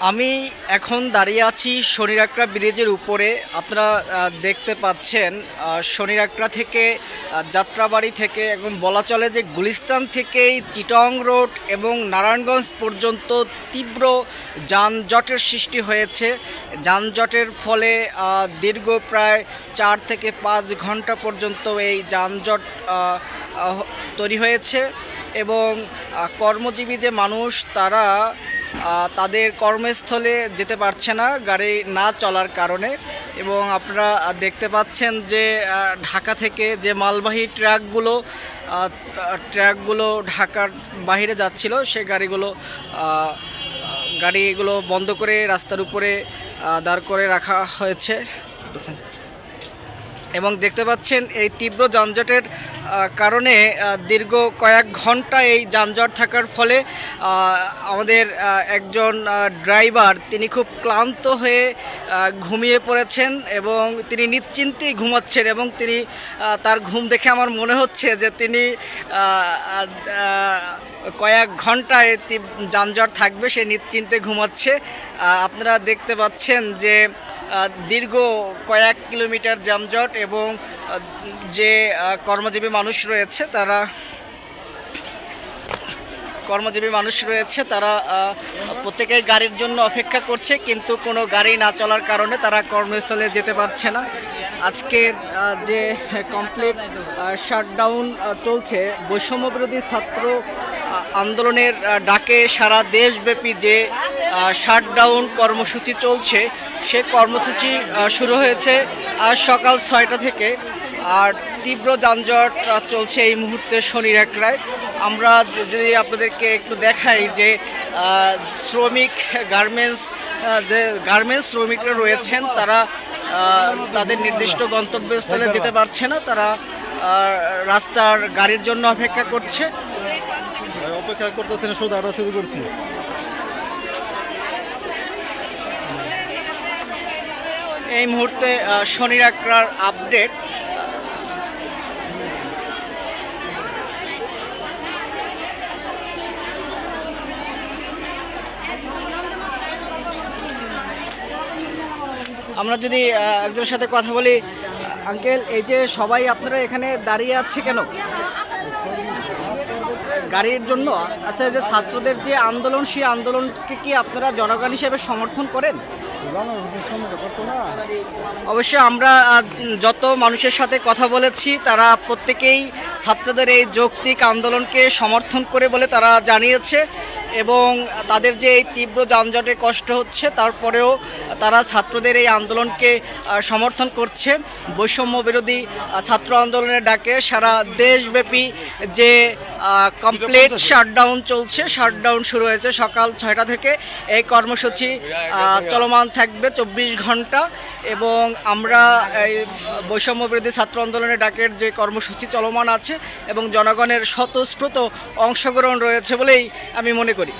আমি এখন দাঁড়িয়ে আছি শনিরাকড়া ব্রিজের উপরে। আপনারা দেখতে পাচ্ছেন শনিরাকড়া থেকে যাত্রাবাড়ি থেকে এবং বলা চলে যে গুলিস্তান থেকেই চিটং রোড এবং নারায়ণগঞ্জ পর্যন্ত তীব্র যানজটের সৃষ্টি হয়েছে। যানজটের ফলে দীর্ঘ প্রায় চার থেকে পাঁচ ঘণ্টা পর্যন্ত এই যানজট তৈরি হয়েছে এবং কর্মজীবী যে মানুষ, তারা তাদের কর্মস্থলে যেতে পারছে না, গাড়ি না চলার কারণে এবং আপনারা দেখতে পাচ্ছেন যে ঢাকা থেকে যে মালবাহী ট্রাকগুলো ট্রাকগুলো ঢাকার বাইরে যাচ্ছিল, সে গাড়িগুলো গাড়িগুলো বন্ধ করে রাস্তার উপরে দাঁড় করে রাখা হয়েছে? এবং দেখতে পাচ্ছেন এই তীব্র যানজটের কারণে দীর্ঘ কয়েক ঘণ্টা এই যানজট থাকার ফলে আমাদের একজন ড্রাইভার তিনি খুব ক্লান্ত হয়ে ঘুমিয়ে পড়েছেন এবং তিনি নিশ্চিন্তেই ঘুমাচ্ছেন এবং তিনি তার ঘুম দেখে আমার মনে হচ্ছে যে তিনি কয়েক ঘন্টায় যানজট থাকবে, সে নিশ্চিন্তে ঘুমাচ্ছে। আপনারা দেখতে পাচ্ছেন যে দীর্ঘ কয়েক কিলোমিটার যানজট এবং যে কর্মজীবী মানুষ রয়েছে তারা কর্মজীবী মানুষ রয়েছে তারা আহ, প্রত্যেকেই গাড়ির জন্য অপেক্ষা করছে কিন্তু কোনো গাড়ি না চলার কারণে তারা কর্মস্থলে যেতে পারছে না। আজকের আহ, যে কমপ্লিট শাটডাউন চলছে বৈষম্য বিরোধী ছাত্র আন্দোলনের ডাকে সারা দেশব্যাপী যে শাটডাউন কর্মসূচি চলছে সে কর্মসূচি শুরু হয়েছে আজ সকাল ছয়টা থেকে। আর তীব্র যানজট চলছে এই মুহূর্তে শনির একরায় আমরা যদি আপনাদেরকে একটু দেখাই যে শ্রমিক গার্মেন্টস যে গার্মেন্টস শ্রমিকরা রয়েছেন তারা তাদের নির্দিষ্ট গন্তব্যস্থলে যেতে পারছে না। তারা রাস্তার গাড়ির জন্য অপেক্ষা করছে। অপেক্ষা করতেছি না শুধু আটা শুরু করছি। এই মুহূর্তে শনির একরার আপডেট আমরা যদি একজনের সাথে কথা বলি, আঙ্কেল, এই যে সবাই আপনারা এখানে দাঁড়িয়ে আছে কেন? গাড়ির জন্য? আচ্ছা যে ছাত্রদের যে আন্দোলন, সেই আন্দোলনকে কি আপনারা জনগণ হিসেবে সমর্থন করেন? অবশ্য আমরা যত মানুষের সাথে কথা বলেছি, তারা প্রত্যেকেই ছাত্রদের এই যৌক্তিক আন্দোলনকে সমর্থন করে বলে তারা জানিয়েছে। এবং তাদের যে এই তীব্র যানজটে কষ্ট হচ্ছে, তারপরেও তারা ছাত্রদের এই আন্দোলনকে সমর্থন করছে। বৈষম্য বিরোধী ছাত্র আন্দোলনের ডাকে সারা দেশব্যাপী যে কমপ্লিট শাটডাউন চলছে, শাটডাউন শুরু হয়েছে সকাল ছয়টা থেকে। এই কর্মসূচি চলমান থাকবে চব্বিশ ঘণ্টা এবং আমরা এই বৈষম্য বিরোধী ছাত্র আন্দোলনের ডাকের যে কর্মসূচি চলমান আছে এবং জনগণের স্বতঃস্ফূর্ত অংশগ্রহণ রয়েছে বলেই আমি মনে করি।